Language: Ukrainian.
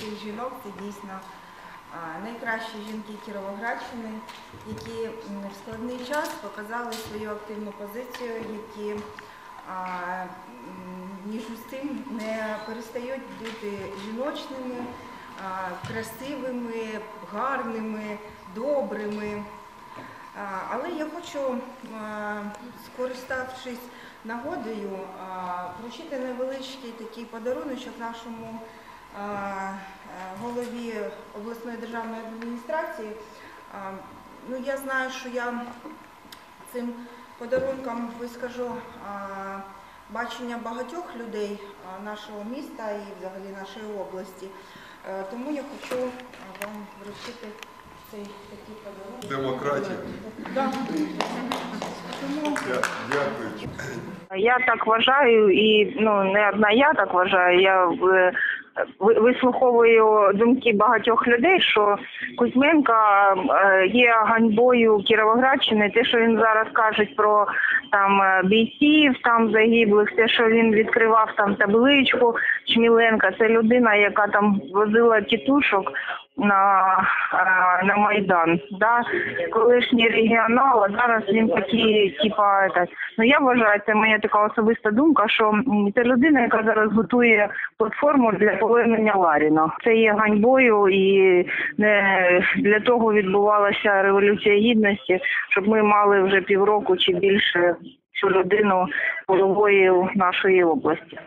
цих жінок це дійсно найкращі жінки Кіровоградщини, які в складний час показали свою активну позицію, які між тим не перестають бути жіночними, красивими, гарними, добрими. Але я хочу, скориставшись нагодою, вручити невеличкий такий подаруночок нашому голові обласної державної адміністрації. Ну, я знаю, що я цим подарунком вискажу бачення багатьох людей нашого міста і взагалі нашої області. Е, Тому я хочу вам вручити цей такий подарунок. Демократія. Да. Тому Дякую. Я так вважаю, і ну не одна я так вважаю. Я е, вислуховую думки багатьох людей, що Кузьменко е, є ганьбою Кіровоградщини. Те, що він зараз каже про там е, бійців, там загиблих, те, що він відкривав там табличку Чміленка, це людина, яка там возила тітушок на, е, на Майдан. Да? Колишній регіонал, а зараз він такий, типа, это, Ну я вважаю, це моя така особиста думка, що це людина, яка зараз готує платформу для повернення Ларіна. Це є ганьбою, і не для того відбувалася революція гідності, щоб ми мали вже півроку чи більше цю людину головою нашої області.